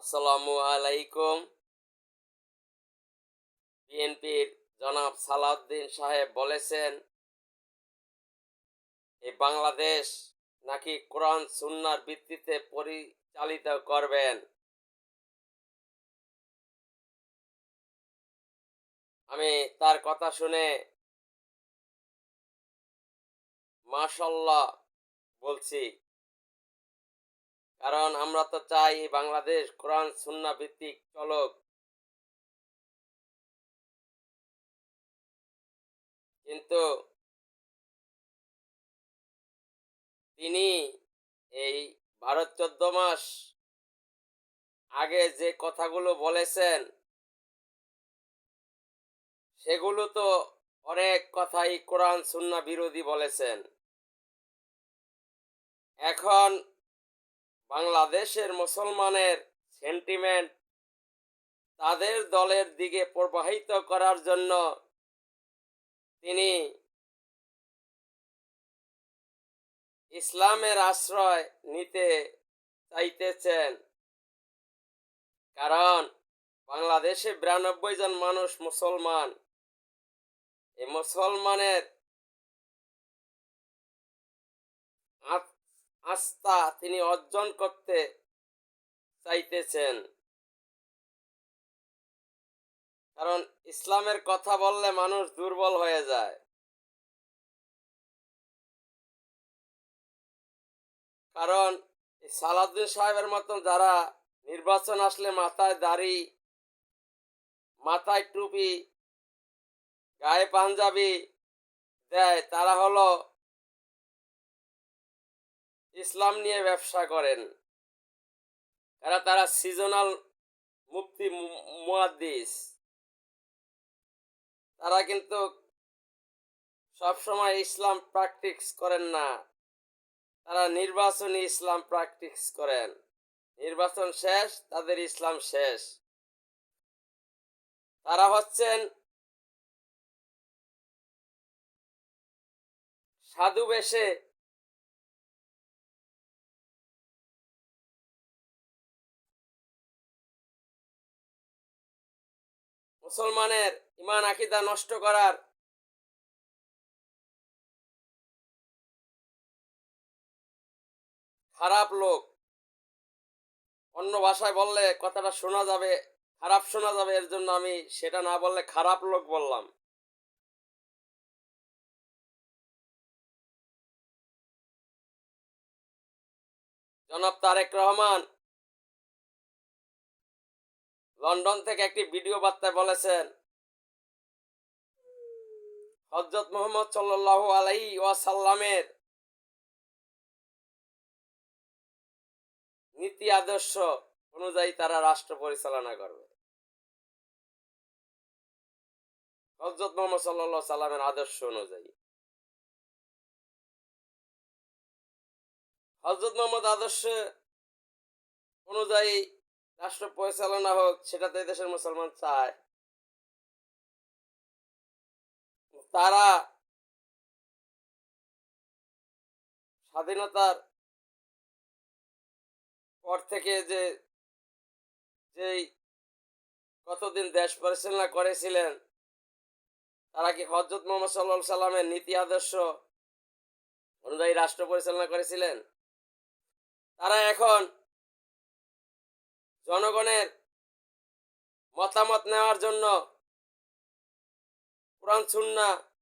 আসসালামু আলাইকুম বিএনপির জনাব সালাউদ্দিন সাহেব বলেছেন এই বাংলাদেশ নাকি কোরআন সুন্নার ভিত্তিতে পরিচালিত করবেন? আমি তার কথা শুনে মাশাল্লাহ বলছি। কারণ আমরা তো চাই বাংলাদেশ কোরআন সুন্না ভিত্তিক চলক। কিন্তু তিনি এই ভারত চোদ্দ মাস আগে যে কথাগুলো বলেছেন, সেগুলো তো অনেক কথাই কোরআন সুন্না বিরোধী বলেছেন। এখন বাংলাদেশের মুসলমানের সেন্টিমেন্ট তাদের দলের দিকে প্রবাহিত করার জন্য তিনি ইসলামের আশ্রয় নিতে চাইতেছেন। কারণ বাংলাদেশে বিরানব্বই জন মানুষ মুসলমান। এই মুসলমানের আস্থা তিনি অর্জন করতে চাইতেছেন। কারণ ইসলামের কথা বললে মানুষ দুর্বল হয়ে যায়। কারণ সালাউদ্দিন সাহেবের মতন যারা নির্বাচন আসলে মাথায় দাড়ি, মাথায় টুপি, গায়ে পাঞ্জাবি দেয়, তারা হলো ইসলাম নিয়ে ব্যবসা করেন। এরা তারা সিজনাল মুক্তি মুয়াদ্দিস তারা কিন্তু সবসময় ইসলাম প্র্যাকটিস করেন না। তারা নির্বাচনী ইসলাম প্র্যাকটিস করেন। নির্বাচন শেষ, তাদের ইসলাম শেষ। তারা হচ্ছেন সাধু বেশে মুসলমানের ইমান আকিদা নষ্ট করার খারাপ লোক। অন্য ভাষায় বললে কথাটা শোনা যাবে, খারাপ শোনা যাবে, এর জন্য আমি সেটা না বললে খারাপ লোক বললাম। জনাব তারেক রহমান লন্ডন থেকে একটি ভিডিও বার্তায় বলেছেন হজরত মোহাম্মদ সাল্লাহ আলাই ওয়াসাল্লামের নীতি আদর্শ অনুযায়ী তারা রাষ্ট্র পরিচালনা করবে। হজরত মোহাম্মদ সাল্লাহ সাল্লামের আদর্শ অনুযায়ী। হজরত মোহাম্মদ আদর্শ অনুযায়ী রাষ্ট্র পরিচালনা হোক সেটাতে দেশের মুসলমান চায়। তারা স্বাধীনতার পর থেকে যে, যেই কতদিন দেশ পরিচালনা করেছিলেন, তারা কি হজরত মোহাম্মদ সাল্লাহ সাল্লামের নীতি আদর্শ অনুযায়ী রাষ্ট্র পরিচালনা করেছিলেন? তারা এখন জনগণের মতামত নেওয়ার জন্য কোরআন, সুন্না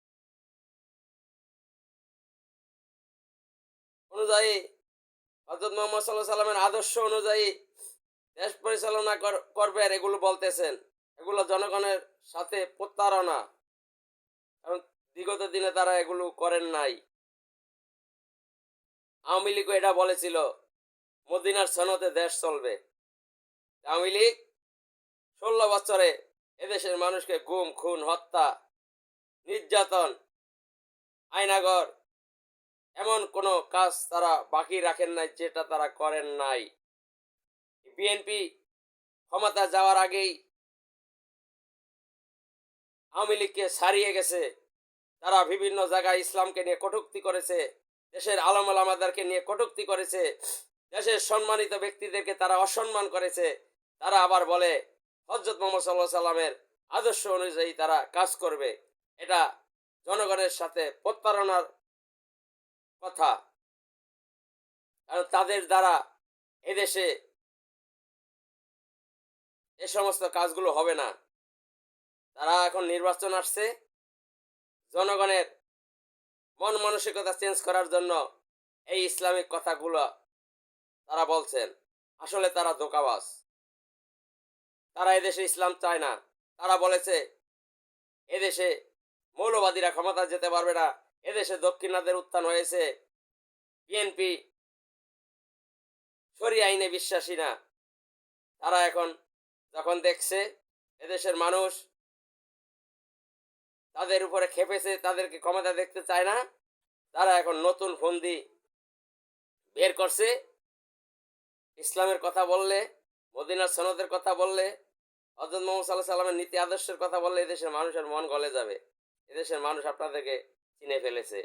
অনুযায়ী হজরত মোহাম্মদ সাল্লাহ সাল্লামের আদর্শ অনুযায়ী দেশ পরিচালনা কর- করবেন এগুলো বলতেছেন। এগুলো জনগণের সাথে প্রতারণা। কারণ বিগত দিনে তারা এগুলো করেন নাই। আওয়ামী লীগও এটা বলেছিল, মদিনার সনদে দেশ চলবে। আওয়ামী লীগ, ষোলো বছরে এদেশের মানুষকে গুম, খুন, হত্যা, নির্যাতন আয়নাগর এমন কোনো কাজ তারা বাকি রাখেন নাই যেটা তারা করেন নাই। বিএনপি ক্ষমতা যাওয়ার আগেই আওয়ামী লীগকে সারিয়ে গেছে। তারা বিভিন্ন জায়গায় ইসলামকে নিয়ে কটুক্তি করেছে, দেশের আলম আলামাদারকে নিয়ে কটুক্তি করেছে, দেশের সম্মানিত ব্যক্তিদেরকে তারা অসম্মান করেছে। তারা আবার বলে হজরত মোহাম্মদ সাল্লাহ সাল্লামের আদর্শ অনুযায়ী তারা কাজ করবে। এটা জনগণের সাথে প্রতারণার কথা। কারণ তাদের দ্বারা এদেশে এ সমস্ত কাজগুলো হবে না। তারা এখন নির্বাচন আসছে। জনগণের মন মানসিকতা চেঞ্জ করার জন্য এই ইসলামিক কথাগুলো তারা বলছেন। আসলে তারা ধোকাবাজ। তারা এদেশে ইসলাম চায় না। তারা বলেছে, এদেশে মৌলবাদীরা ক্ষমতা যেতে পারবে না। এদেশে দক্ষিণাদের উত্থান হয়েছে। বিএনপি সরি আইনে বিশ্বাসী না। তারা এখন যখন দেখছে এদেশের মানুষ তাদের উপরে খেপেছে, তাদেরকে ক্ষমতা দেখতে চায় না, তারা এখন নতুন ফন্দি বের করছে। ইসলামের কথা বললে, মদিনার সনদের কথা বললে হজরত মোহাম্মদ সাল্লাহ সাল্লামের নীতি আদর্শের কথা বললে এদেশের মানুষের মন গলে যাবে। এদেশের মানুষ আপনাদেরকে চিনে ফেলেছে।